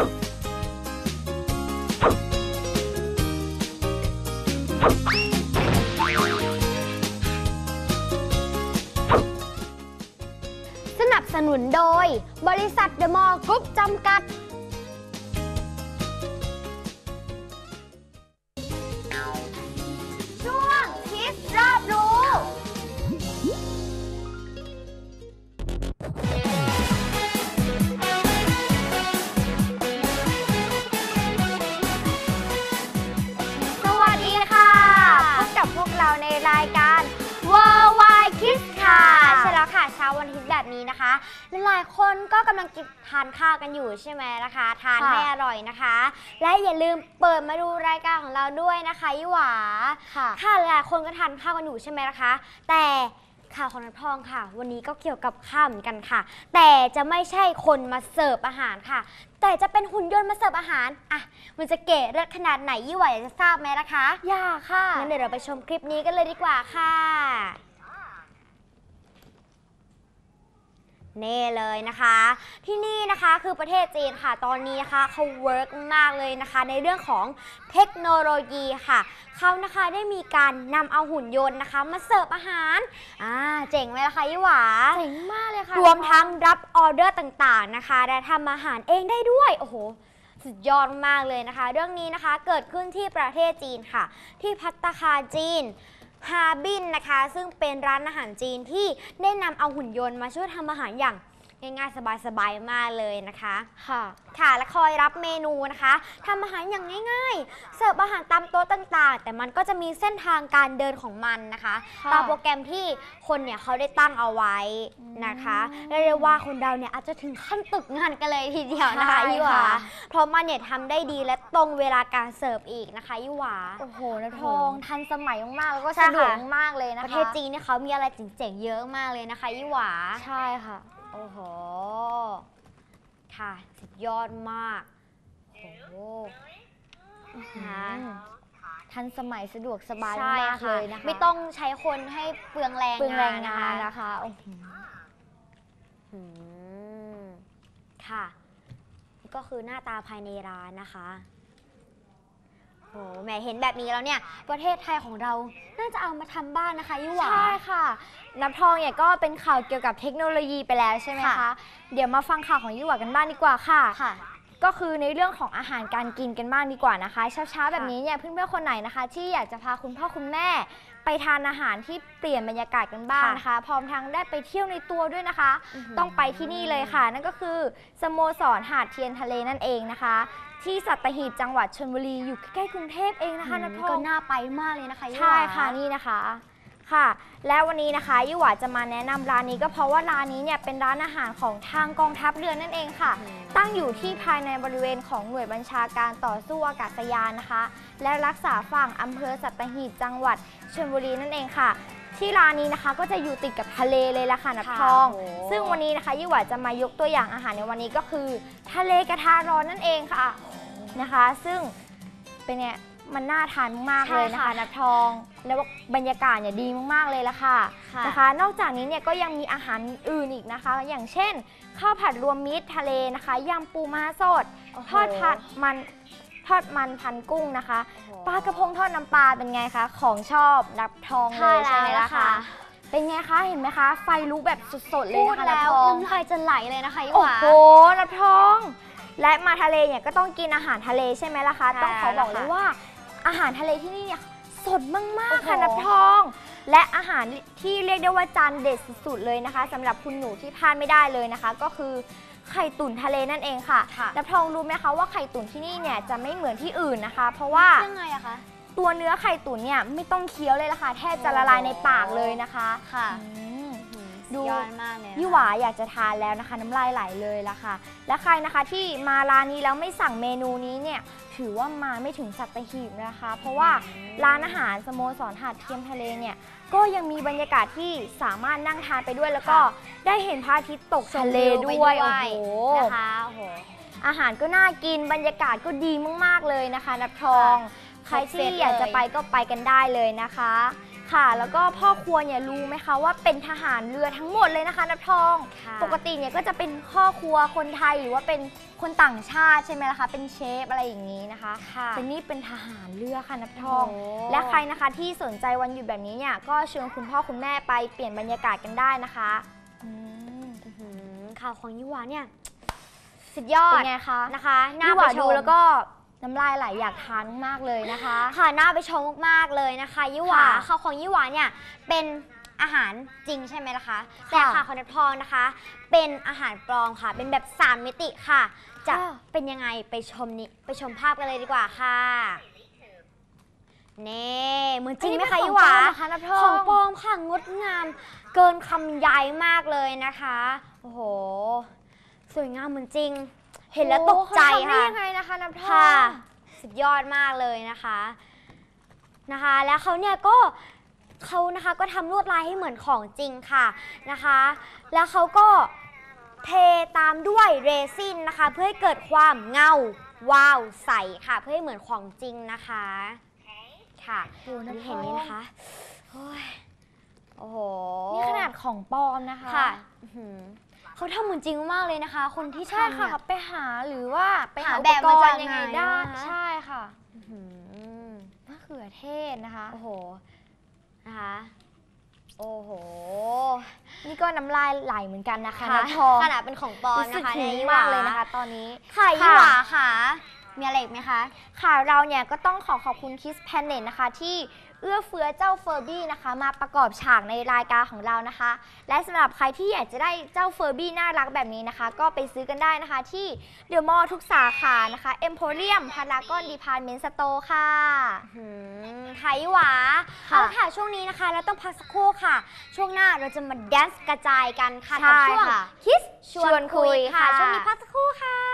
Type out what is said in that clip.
สนับสนุนโดย บริษัทเดอะมอลล์กรุ๊ปจำกัด วกเราในรายการ Worldwide Kids ค่ะใช่แล้วค่ะเช้าวันอาทิตย์แบบนี้นะคะหลายๆคนก็กำลังกินทานข้าวกันอยู่ใช่ไหมนะคะ ทานค่ะ ให้อร่อยนะคะ และอย่าลืมเปิดมาดูรายการของเราด้วยนะคะยี่หวา ค่ะ ค่ะหลายๆคนก็ทานข้าวกันอยู่ใช่ไหมนะคะ แต่ ข่าวของน้ำทองค่ะ วันนี้ก็เกี่ยวกับข้าวเหมือนกันค่ะ แต่จะไม่ใช่คนมาเสิร์ฟอาหารค่ะ แต่จะเป็นหุ่นยนต์มาเสิร์ฟอาหารอะมันจะเก๋เลิศขนาดไหนยี่หวาอยากจะทราบไหมล่ะคะอยากค่ะงั้นเดี๋ยวเราไปชมคลิปนี้กันเลยดีกว่าค่ะ นี่เลยนะคะ ที่นี่นะคะคือประเทศจีนค่ะ ตอนนี้นะคะเขาเวิร์กมากเลยนะคะ ในเรื่องของเทคโนโลยีค่ะเขานะคะได้มีการนำเอาหุ่นยนต์นะคะ มาเสิร์ฟอาหารอ่าเจ๋งไหมล่ะคะยี่หวาเจ๋งมากเลยค่ะรวมทั้งรับออเดอร์ต่างๆนะคะและทำอาหารเองได้ด้วยโอ้โหสุดยอดมากเลยนะคะ เรื่องนี้นะคะเกิดขึ้นที่ประเทศจีนค่ะ ที่พัตตาคารจีน ฮาบินนะคะ ซึ่งเป็นร้านอาหารจีนที่ได้นำเอาหุ่นยนต์มาช่วยทำอาหารอย่าง ง่ายๆ สบายๆ มากเลยนะคะ ค่ะ ค่ะและคอยรับเมนูนะคะทำอาหารอย่างง่ายๆ เสิร์ฟอาหารตามโต๊ะต่างๆ แต่มันก็จะมีเส้นทางการเดินของมันนะคะ ค่ะตามโปรแกรมที่คนเนี่ยเขาได้ตั้งเอาไว้นะคะเรียกได้ว่าคนเราเนี่ยอาจจะถึงขั้นตึกงานกันเลยทีเดียวนะคะใช่ยี่หวาค่ะ เพราะมันเนี่ยทำได้ดีและตรงเวลาการเสิร์ฟอีกนะคะยี่หวา โอ้โหนะทองทันสมัยมากๆ แล้วก็ใช่สะดวกค่ะมากเลยนะคะประเทศจีนเนี่ยเขามีอะไรเจ๋งๆเยอะมากเลยนะคะยี่หวา ใช่ค่ะ โอ้โห ค่ะ สุดยอดมาก โอ้โหค่ะอืมทันสมัยสะดวกสบายใช่มากๆค่ะเลยนะคะไม่ต้องใช้คนให้เปลืองแรงเปลืองแรงงานนะคะนะคะโอ้โหอืมค่ะนี่ก็คือหน้าตาภายในร้านนะคะ โหแหมเห็นแบบนี้แล้วเนี่ย ประเทศไทยของเราน่าจะเอามาทำบ้านนะคะยี่หวา ใช่ค่ะ น้ำทองเนี่ยก็เป็นข่าวเกี่ยวกับเทคโนโลยีไปแล้วใช่ไหมคะ ค่ะ เดี๋ยวมาฟังข่าวของยี่หวากันบ้างดีกว่าค่ะ ค่ะ ก็คือในเรื่องของอาหารการกินกันบ้างดีกว่านะคะ เช้าๆแบบนี้เนี่ยเพื่อนๆคนไหนนะคะ ที่อยากจะพาคุณพ่อคุณแม่ ไปทานอาหารที่เปลี่ยนบรรยากาศกันบ้างนะคะพร้อมทั้งได้ไปเที่ยวในตัวด้วยนะคะ อื้อหือ ต้องไปที่นี่เลยค่ะ นั่นก็คือสโมสรหาดเทียนทะเลนั่นเองนะคะ ที่สัตหีบจังหวัดชลบุรีอยู่ใกล้ๆกรุงเทพเองนะคะนัททก็องน่าไปมากเลยนะคะยี่หวาใช่ค่ะนี่นะคะ ค่ะ และวันนี้นะคะยี่หวาจะมาแนะนำร้านนี้ก็เพราะว่าร้านนี้เนี่ยเป็นร้านอาหารของทางกองทัพเรือนั่นเองค่ะอืมตั้งอยู่ที่ภายในบริเวณของหน่วยบัญชาการต่อสู้อากาศยานนะคะ และรักษาฝั่งอำเภอสัตหีบจังหวัดชลบุรีนั่นเองค่ะ ที่ร้านนี้นะคะก็จะอยู่ติดกับทะเลเลยล่ะค่ะนับค่ะทองโอ้โหซึ่งวันนี้นะคะยี่หวาจะมายกตัวอย่างอาหารในวันนี้ก็คือ ทะเลกระทะร้อนนั่นเองค่ะนะคะ ซึ่งเป็นไง มันน่าทานมากๆเลยนะคะนับทอง แล้วบรรยากาศเนี่ยดีมากๆเลยละค่ะค่ะนะคะ นอกจากนี้เนี่ยก็ยังมีอาหารอื่นอีกนะคะ อย่างเช่น ข้าวผัดรวมมิตรทะเลนะคะยำปูม้าสดโอ้โหทอดผัดมันทอดมันพันกุ้งนะคะโอ้โหปลากระพงทอดน้ำปลาเป็นไงคะของชอบนับทองเลยใช่ไหมล่ะคะเป็นไงคะ เห็นไหมคะ ไฟลุกแบบสดๆ เลยพูดนะคะแล้นับวทองน้ำลายจะไหลเลยนะคะยี่โอ้หวาโหนับทอง และมาทะเลเนี่ยก็ต้องกินอาหารทะเลใช่ไหมล่ะคะใช่ต้องขอบอกเลแล้วยค่ะว่า อาหารทะเลที่นี่เนี่ยสดมากโอ้โหๆค่ะนับทอง และอาหารที่เรียกได้ว่าจานเด็ดสุดๆเลยนะคะสำหรับคุณหนูที่พลาดไม่ได้เลยนะคะ ก็คือไข่ตุ๋นทะเลนั่นเองค่ะค่ะ นับทองรู้ไหมคะว่าไข่ตุ๋นที่นี่เนี่ยจะไม่เหมือนที่อื่นนะคะ เพราะว่า ยังไงอะคะ ตัวเนื้อไข่ตุ๋นเนี่ยไม่ต้องเคี้ยวเลยล่ะค่ะ แทบจะละลายในปากเลยนะคะ ค่ะ อืม ดูดูยอดมากเลยนะคะ ยี่หวาอยากจะทานแล้วนะคะ น้ำลายไหลเลยละค่ะ และใครนะคะที่มาร้านนี้แล้วไม่สั่งเมนูนี้เนี่ยถือว่ามาไม่ถึงสัตหีบนะคะ เพราะว่าร้านอาหารสโมสรหาดเทียมทะเลเนี่ยก็ยังมีบรรยากาศที่สามารถนั่งทานไปด้วยแล้วก็ค่ะได้เห็นพระอาทิตย์ตกทะเลชมวิด้วยไปโอ้โหนะคะโอ้โห อาหารก็น่ากินบรรยากาศก็ดีมากๆเลยนะคะ นับทอง ใครที่อยากจะไปก็ไปกันได้เลยนะคะ ค่ะ แล้วก็พ่อครัวเนี่ยรู้ไหมคะว่าเป็นทหารเรือทั้งหมดเลยนะคะนับทอง ค่ะปกติเนี่ยก็จะเป็นพ่อครัวคนไทยหรือว่าเป็นคนต่างชาติใช่ไหมล่ะคะ เป็นเชฟอะไรอย่างนี้นะคะค่ะแต่นี่เป็นทหารเรือค่ะนับทอง โอ้ และใครนะคะที่สนใจวันหยุดแบบนี้เนี่ยก็เชิญคุณพ่อคุณแม่ไปเปลี่ยนบรรยากาศกันได้นะคะอืมอื้อหือข่าวของยี่หวาเนี่ย สุดยอเป็ดนไงคะนะคะน่าพี่หไปวาชดูม แล้วก็ น้ำลายไหลอยากทานมากๆเลยนะคะ ค่ะน่าไปชมมากๆเลยนะคะยี่หวาค่ะข่าวของยี่หวาเนี่ยเป็นอาหารจริงใช่ไหมล่ะคะค่ะแต่ข่าวของนับทองนะคะ เป็นอาหารปลอมค่ะ เป็นแบบสามมิติค่ะ จะเป็นยังไงไปชมนี้ไปชมภาพกันเลยดีกว่าค่ะเน่เหมือนจริงไหมคะอันนี้ยี่หวาเป็นของปลอมเหรอคะนับทองของปลอมค่ะงดงาม เกินคำย้ายมากเลยนะคะ โอ้โห สวยงามเหมือนจริง เห็นแล้วตกใจโอ้เขาทำได้ค่ะยังไงนะคะนับทองค่ะสุดยอดมากเลยนะคะนะคะ แล้วเขาเนี่ยก็เขานะคะก็ทำลวดลายให้เหมือนของจริงค่ะนะคะ แล้วเขาก็เทตามด้วยเรซินนะคะ เพื่อให้เกิดความเงาวาวใสค่ะ เพื่อให้เหมือนของจริงนะคะค่ะโอ้โหนับนี่ทเห็นองนี้นะคะโอ้ยโอ้โห นี่ขนาดของปลอมนะคะ ค่ะอื้อหือ เขาทำเหมือนจริงมากเลยนะคะ คนที่ใช่ทำค่ะ เนี่ย ไปหาหรือว่าไปหาหาอุแบปบกมารจากณ์ยังไงไหนได้นะคะ ใช่ค่ะอื้อหือมะเขือเทศนะคะ โอ้โห นะคะ โอ้โหนี่ก็น้ำลายไหลเหมือนกันนะคะค่ะนับทองขนาดเป็นของปลอมรู้สึกนะคะถึงนี่มากเลยนะคะ ตอนนี้ ค่ะค่ะยี่หวาค่ะ มีอะไรอีกไหมคะ ค่ะเราเนี่ยก็ต้องขอขอบคุณคิสแพนเน็ตนะคะ ที่เอื้อเฟื้อเจ้าเฟอร์บี้นะคะ มาประกอบฉากในรายการของเรานะคะ และสำหรับใครที่อยากจะได้เจ้าเฟอร์บี้น่ารักแบบนี้นะคะ ก็ไปซื้อกันได้นะคะ ที่เดอะมอลล์ทุกสาขานะคะเอ็มโพเรียมพารากอนดีพาร์ตเมนต์สโตร์ค่ะหืมค่ะยี่หวาค่ะเอาค่ะช่วงนี้นะคะ เราต้องพักสักครู่ค่ะ ช่วงหน้าเราจะมาแดนซ์กระจายกันค่ะใช่กับช่วงค่ะคิสชชวนคุยค่ะช่วงนี้พักสักครู่ค่ะ「